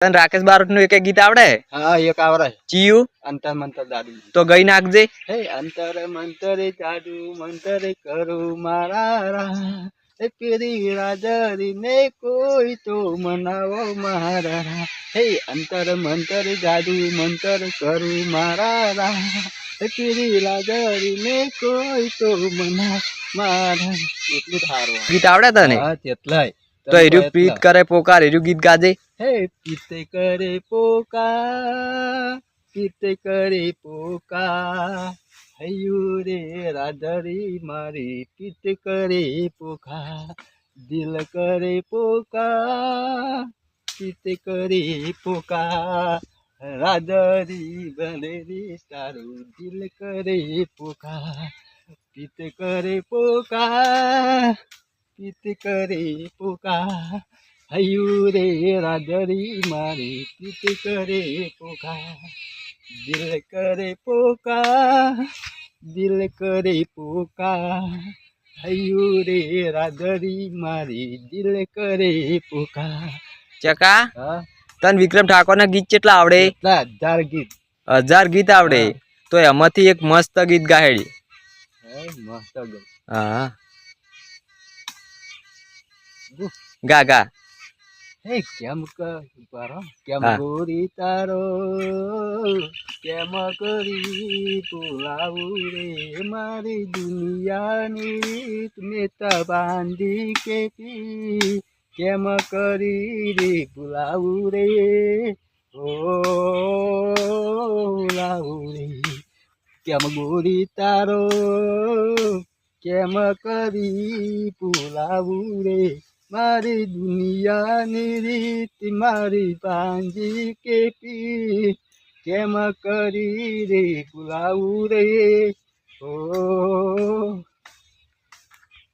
તને રાકેશ બારોટનું એક એક ગીત આવડે? હા એક આવડે ચિયું? અંતર મંતર દાદુ તો ગઈ નાખજે. હે અંતર મંતર દાદુ મંતર કરું મારા રા પેરી રાજરી ને કોઈ તો મનાવો મારા રા હે અંતર મંતર જાદુ મંતર કરું મારા રા પેરી રાજરી ને કોઈ તો મના મારા એટલું સારું ગીત આવડે તને? હા તેટલાય. તો એર્યું પ્રીત કરે પોકાર એર્યું ગીત ગાજે. હે પીતે કરે પોકા પીતે કરે પોકા હૈયું રે રાધરી મારી પીતે કરે પોકા દિલ કરે પોકા પીતે કરે પોકા રાધરી બને રે તારું દિલ કરે પોકા પીતે કરે પોકા પીતે કરે પોકા હૈયું રે રાધરી મારી પીત કરે પોકા દિલ કરે પોકા દિલ કરે પોકા હૈયું રે રાધરી મારી દિલ કરે પોકા ચકા હા તને વિક્રમ ઠાકોર ના ગીત કેટલા આવડે એટલા હજાર ગીત હજાર ગીત આવડે તો એમાંથી એક મસ્ત ગીત ગાહેડી હે મસ્ત ગીત હા ગા ગા. હે કેમ કરો કેમ. ગોરી તારો કેમ કરી બોલાવું રે? મારી દુનિયાની મેતા બાંધી કેતી. કેમ કરી રે બોલાવું રે? ઓ બોલાવું રે. કેમ ગોરી તારો કેમ કરી બોલાવું રે? મારી દુનિયાની રીત મારી પાંજી કેટી કેમ કરી રે ગુલાવું રે? ઓ